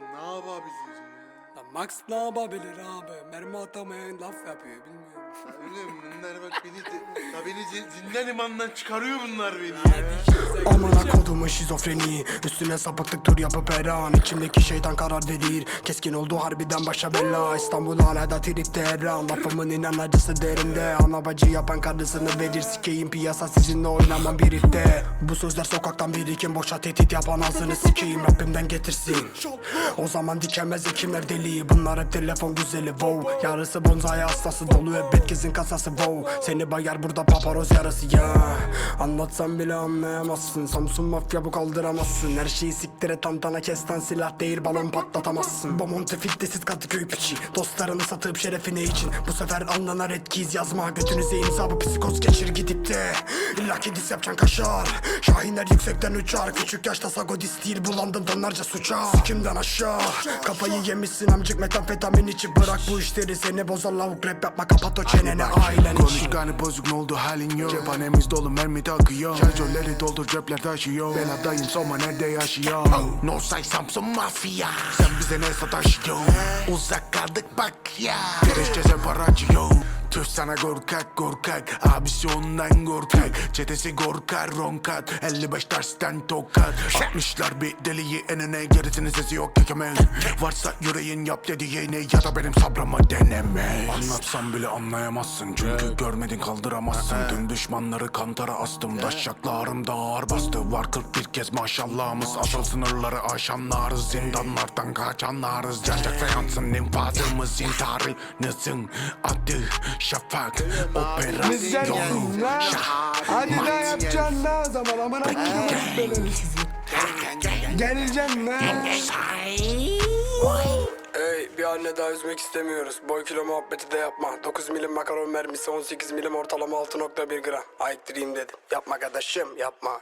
Lan ne yapabilir ya? Lan Max ne yapabilir abi? Mermi atamayan laf yapıyor bilmiyorum. Oğlum bunlar bak beni de, ya beni zi- zindan limandan çıkarıyor bunlar beni ya. Amına kodumun şizofreni Üstüne sapıklık tur yapıp her an İçimdeki şeytan karar verir. Keskin oldu harbiden başa bela. İstanbul hala tripte her an. Lafımın inan acısı derinde. Ana bacı yapan karısını verir. Sikeyim piyasa sizinle oynamam birlikte. Bu sözler sokaktan birikim. Boşa tehdit yapan ağzını sikeyim. Rabbimden getirsin. O zaman dikemez ekimler deli. Bunlar hep telefon güzeli. Wow. Yarısı bonzai hastası dolu. Hep herkesin kasası wow. Seni bayar burada paparoz yarası ya. Anlatsam bile anlayamazsın. Samsun mafya bu kaldıramazsın. Her şeyi siktire tantana kestan silah değil balon patlatamazsın. Bu monte filtresiz Kadıköy piçi. Dostlarını satıp şerefine için. Bu sefer anlanar etkiyiz yazma. Götünüze imza bu psikoz geçir gidip de. İlla ki dis kaşar. Şahinler yüksekten uçar. Küçük yaşta sagodist değil bulandım tonlarca suça. Sikimden aşağı. Kafayı yemişsin amcık metamfetamin içi. Bırak bu işleri seni bozar lavuk rap yapma. Kapat o çeneni. Ailen için. Konuşkanı bozuk ne oldu halin yok. Cephanemiz dolu mermi takıyor Şarjörleri doldur cepler taşıyor. Ben adayım soma nerede yaşıyor? No say Samsun mafya Sen bize ne sataşıyor Uzak kaldık bak ya. Gereşçe separacıyor Tüh sana korkak korkak Abisi ondan korkak Çetesi korkar ronkat. 55 tersten tokat. 60'lar bir deliyi enine Gerisinin sesi yok kekemez Varsa yüreğin yap dediğini Ya da benim sabrımı deneme. Anlatsam bile anlayamazsın. Çünkü görmedin kaldıramazsın. Tüm düşmanları kantara astım. Daşşaklarım da ağır bastı. Var 41 kez maşallahımız. Asıl sınırları aşanlarız. Zindanlardan kaçanlarız. Cancak seansın infazımız intiharınızın adı Şafak Operasyonu Şah Hadi ne yapacaksın ne o zaman amına koyayım. Geleceksin lan. Ey bir anne daha üzmek istemiyoruz. Boy kilo muhabbeti de yapma. 9 milim makaron mermisi 18 milim ortalama 6.1 gram. Ayıktırayım dedim. Yapma kardeşim yapma.